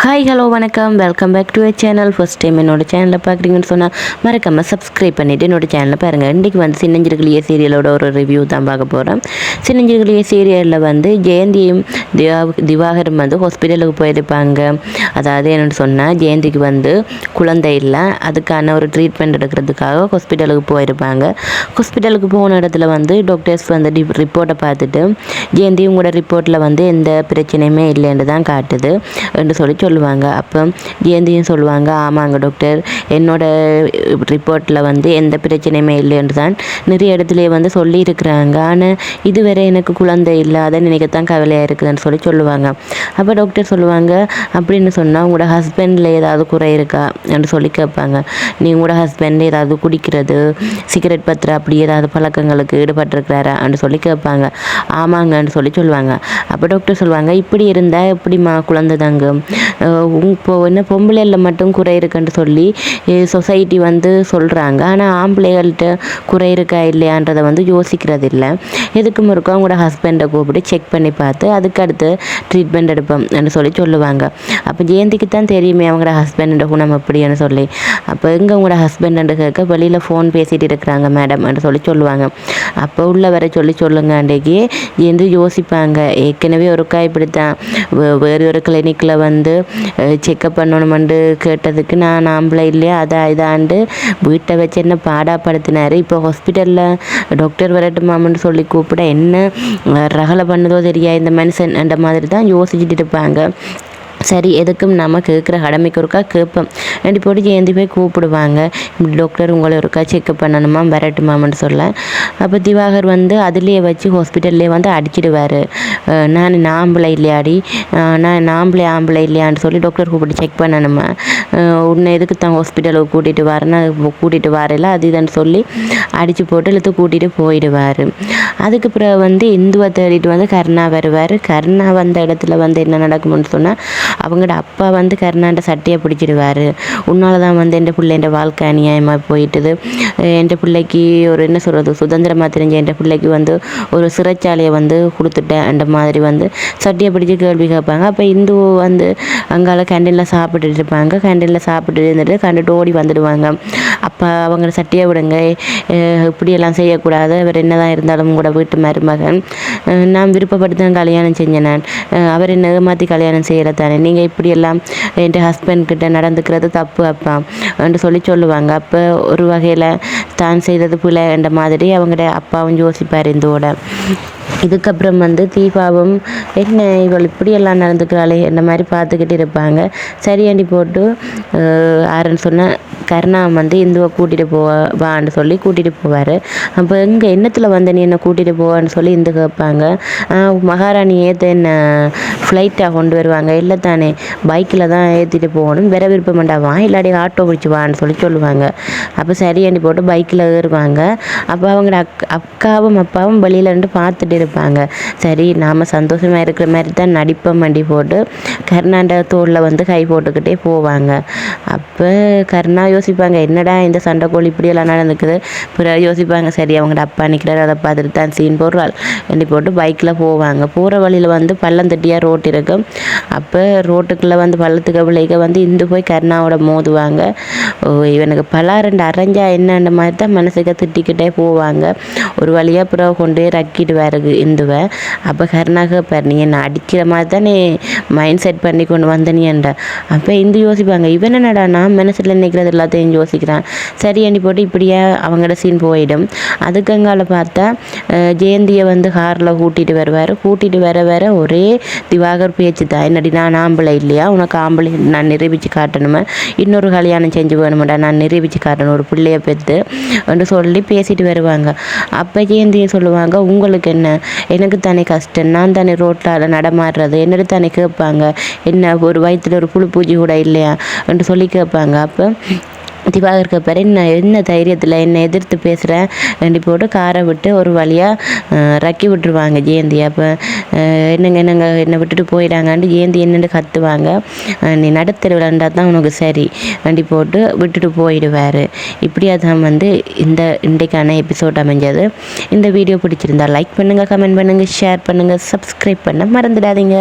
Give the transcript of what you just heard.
Hi hello வணக்கம். Welcome back to channel first time என்னோட சேனலை பார்க்குறீங்கன்னு சொன்னால் மறக்காமல் சப்ஸ்கிரைப் பண்ணிவிட்டு என்னோட சேனலில் பாருங்கள் இன்றைக்கி வந்து சின்னஞ்சிறுகளிய சீரியலோட ஒரு ரிவ்யூ தான் பார்க்க போகிறோம் சின்னஞ்சிறுகளிய சீரியலில் வந்து ஜெயந்தியும் திவா திவாகரும் வந்து ஹாஸ்பிட்டலுக்கு போயிருப்பாங்க. அதாவது என்னென்னு சொன்னால் ஜெயந்திக்கு வந்து குழந்தை இல்லை. அதுக்கான ஒரு ட்ரீட்மெண்ட் எடுக்கிறதுக்காக ஹாஸ்பிட்டலுக்கு போயிருப்பாங்க. ஹாஸ்பிட்டலுக்கு போன இடத்துல வந்து டாக்டர்ஸ் வந்து ரிப்போர்ட்டை பார்த்துட்டு ஜெயந்தி உங்களோட ரிப்போர்ட்டில் வந்து எந்த பிரச்சனையுமே இல்லைன்னு தான் காட்டுது. என்று சொல்லி சொல்லுவாங்க. அப்போ ஜெயந்தியும் சொல்லுவாங்க ஆமாங்க டாக்டர் என்னோட ரிப்போர்ட்டில் வந்து எந்த பிரச்சனையுமே இல்லைன்னு தான் நிறைய இடத்துலையே வந்து சொல்லியிருக்கிறாங்க. ஆனால் இதுவரை எனக்கு குழந்தை இல்லை. அதை நினைக்கத்தான் கவலையாக இருக்குதுன்னு சொல்லி சொல்லுவாங்க. அப்போ டாக்டர் சொல்லுவாங்க அப்படின்னு சொன்னால் உங்களோட ஹஸ்பண்டில் ஏதாவது குறை இருக்கா? என்று சொல்லி கேட்பாங்க. நீ உங்களோட ஹஸ்பண்ட் ஏதாவது குடிக்கிறது சிகரெட் பத்திர அப்படி ஏதாவது பழக்கங்களுக்கு ஈடுபட்டிருக்கிறாரா? என்று சொல்லி கேட்பாங்க. ஆமாங்கன்னு சொல்லி சொல்லுவாங்க. அப்போ டாக்டர் சொல்லுவாங்க இப்படி இருந்தால் எப்படிம்மா குழந்தை தங்கும்? இப்போ என்ன பொம்பளையில் மட்டும் குறை இருக்குன்னு சொல்லி சொசைட்டி வந்து சொல்கிறாங்க ஆனால் ஆம்பளைகள்கிட்ட குறை இருக்கா இல்லையான்றதை வந்து யோசிக்கிறது இல்லை எதுக்கும் இருக்கும் அவங்களோட ஹஸ்பண்டை கூப்பிட்டு செக் பண்ணி பார்த்து அதுக்கு அடுத்து ட்ரீட்மெண்ட் எடுப்போம் சொல்லி சொல்லுவாங்க. அப்போ ஜெயந்திக்கு தான் தெரியுமே அவங்களோட ஹஸ்பண்டோட குணம் எப்படின்னு சொல்லி. அப்போ எங்கே உங்களோட ஹஸ்பண்ட் கேட்க வெளியில் ஃபோன் பேசிகிட்டு இருக்கிறாங்க மேடம் சொல்லி சொல்லுவாங்க. அப்போ உள்ள வர சொல்லி சொல்லுங்க அன்றைக்கு ஜெயந்தி யோசிப்பாங்க. ஏற்கனவே ஒருக்கா இப்படி தான் வேறு ஒரு கிளினிக்கில் வந்து செக்கப் பண்ணணுமெண்டு கேட்டதுக்கு நான் ஆம்பளை இல்லையா அதை இதாண்டு வீட்டை வச்சு என்ன பாடாப்படுத்தினார் இப்போ ஹாஸ்பிட்டலில் டாக்டர் வரட்டுமாமன்னு சொல்லி கூப்பிட என்ன ரகலை பண்ணதோ தெரியா இந்த மனுஷன் அந்த மாதிரி தான் யோசிச்சுட்டு இருப்பாங்க சரி எதுக்கும் நம்ம கேட்குற கடமைக்கு ஒருக்கா கேட்போம் ரெண்டு போட்டு ஜெயந்தி போய் கூப்பிடுவாங்க. இப்படி டாக்டர் உங்களை ஒருக்கா செக்அப் பண்ணணுமா? வரட்டுமாமன்னு சொல்ல. அப்போ திவாகர் வந்து அதுலேயே வச்சு ஹாஸ்பிட்டல்லே வந்து அடிச்சிடுவார். நான் நாம்பளை இல்லையாடி? நான் நாம்பளை ஆம்பளை இல்லையான்னு சொல்லி டாக்டர் கூப்பிட்டு செக் பண்ணணுமா? உன்னை எதுக்கு தான் ஹாஸ்பிட்டலுக்கு கூட்டிகிட்டு வரேன்னா கூட்டிகிட்டு வரல? அது இதுன்னு சொல்லி அடித்து போட்டு இழுத்து கூட்டிகிட்டு போயிடுவார். அதுக்கு பிறகு வந்து இந்துவை தேடிட்டு வந்து கருணா வருவார். கருணா வந்த இடத்துல வந்து என்ன நடக்கும்னு சொன்னால் அவங்களோட அப்பா வந்து கருணாண்ட சட்டையை பிடிச்சிடுவார். உன்னால் தான் வந்து என் பிள்ளைன்ற வாழ்க்கை அநியாயமாக போயிட்டுது. என் பிள்ளைக்கு ஒரு என்ன சொல்கிறது சுதந்திரமாக தெரிஞ்ச என் பிள்ளைக்கு வந்து ஒரு சிறைச்சாலையை வந்து கொடுத்துட்டேன். அந்த மாதிரி வந்து சட்டியை பிடிச்சி கேள்வி கேட்பாங்க. அப்போ இந்து வந்து அங்கால கேண்டீனில் சாப்பிட்டுட்டு இருப்பாங்க. கேண்டீனில் சாப்பிட்டு இருந்துட்டு கண்டுட்டு ஓடி வந்துடுவாங்க. அப்போ அவங்க சட்டியை விடுங்க. இப்படியெல்லாம் செய்யக்கூடாது. அவர் என்னதான் இருந்தாலும் கூட வீட்டு மருமகன். நான் விருப்பப்பட்டு தான் கல்யாணம் செஞ்சேன் நான் அவர் என்ன ஏமாற்றி கல்யாணம் செய்கிற தானே நீங்கள் இப்படியெல்லாம் என் ஹஸ்பண்ட் கிட்ட நடந்துக்கிறது தப்பு அப்பா என்று சொல்லி சொல்லுவாங்க. அப்போ ஒரு வகையில் தான் செய்தது பிள்ளைன்ற மாதிரி அவங்களோட அப்பாவும் யோசிப்பார் இந்தோட இதுக்கப்புறம் வந்து தீபாவும் என்ன இவள் இப்படியெல்லாம் நடந்துக்கிறாளே? இந்த மாதிரி பார்த்துக்கிட்டு இருப்பாங்க. சரியாண்டி போட்டு ஆரன் சொன்ன கருணா வந்து இந்துவை கூட்டிகிட்டு போவா வான்னு சொல்லி கூட்டிகிட்டு போவார். அப்போ இங்கே என்னத்தில் வந்து நீ என்னை கூட்டிகிட்டு போவான்னு சொல்லி இந்து கேட்பாங்க. மகாராணி ஏற்ற என்ன ஃப்ளைட்டாக கொண்டு வருவாங்க. இல்லை தானே பைக்கில் தான் ஏற்றிட்டு போகணும். வேற விருப்பம் வா இல்லாடி ஆட்டோ பிடிச்சி வான்னு சொல்லி சொல்லுவாங்க. அப்போ சரியாண்டி போட்டு பைக்கில் ஏறுவாங்க. அப்போ அவங்களோட அக் அக்காவும் அப்பாவும் வெளியில் இருந்து பார்த்துட்டு இருப்பாங்க. சரி நாம் சந்தோஷமாக இருக்கிற மாதிரி தான் நடிப்பம் வண்டி போட்டு கருணாண்ட தோளில் வந்து கை போட்டுக்கிட்டே போவாங்க. அப்போ கருணா யோசிப்பாங்க என்னடா இந்த சண்டைக்கோழி இப்படியெல்லாம் நடந்துக்குது? பிறகு யோசிப்பாங்க சரி அவங்களோட அப்பா நிற்கிறார் அதை பார்த்துட்டு தான் சீன் போடுறாள். வண்டி போட்டு பைக்கில் போவாங்க. போகிற வழியில் வந்து பள்ளம் தட்டியாக ரோட் இருக்கும் அப்போ ரோட்டுக்குள்ளே வந்து பள்ளத்துக்கு விளைக்க வந்து இந்து போய் கருணாவோட மோதுவாங்க. இவனுக்கு பலாரண்டு அரைஞ்சா என்னன்ற மாதிரி தான் மனசுக்கு திட்டிக்கிட்டே போவாங்க. ஒரு வழியாக பிறகு கொண்டு போய் வருது இந்துவை. அப்போ கருணாக பாரு நீ என்னை அடிக்கிற மாதிரி தான் நீ மைண்ட் செட் பண்ணி கொண்டு வந்தனியன்ற. அப்போ இந்து யோசிப்பாங்க இவன் என்னடா நான் மனசில் நினைக்கிறது எல்லாத்தையும் யோசிக்கிறான். சரி அண்டி போட்டு இப்படியே அவங்களோட சீன் போயிடும். அதுக்கங்கால பார்த்தா ஜெயந்தியை வந்து காரில் கூட்டிகிட்டு வருவார். கூட்டிகிட்டு வர வர ஒரே திவாகர் பேச்சு தான். என்னடி நான் ஆம்பளை இல்லையா? உனக்கு ஆம்பளை நான் நிரூபித்து காட்டணுமே? இன்னொரு கல்யாணம் செஞ்சு வேணுமாடா நான் நிரூபித்து காட்டணும். ஒரு பிள்ளைய பெற்று என்று சொல்லி பேசிட்டு வருவாங்க. அப்போ ஜெயந்தியை சொல்லுவாங்க உங்களுக்கு என்ன? எனக்கு தானே கஷ்டம். நான் தானே ரோட்டில் நடமாடுறது. என்னடி தானே கேட்பாங்க. என்ன ஒரு வயிற்றில் ஒரு புழு பூஜை கூட இல்லையா? என்று சொல்லி கேட்பாங்க. அப்போ திவாகருக்கு பிறகு நான் என்ன தைரியத்தில் என்னை எதிர்த்து பேசுகிறேன் ரெண்டு போட்டு காரை விட்டு ஒரு வழியாக ரக்கி விட்டுருவாங்க ஜெயந்தி. அப்போ என்னங்க என்னங்க என்னை விட்டுட்டு போயிடாங்கன்ட்டு ஜெயந்தி என்னென்னு கத்துவாங்க. நீ நடுத்தருவிழாண்டா தான் உனக்கு சரி. வண்டி போட்டு விட்டுட்டு போயிடுவார். இப்படியா தான் வந்து இந்த இன்றைக்கான எபிசோட் அமைஞ்சது. இந்த வீடியோ பிடிச்சிருந்தா லைக் பண்ணுங்கள் கமெண்ட் பண்ணுங்கள் ஷேர் பண்ணுங்கள் சப்ஸ்கிரைப் பண்ண மறந்துடாதீங்க.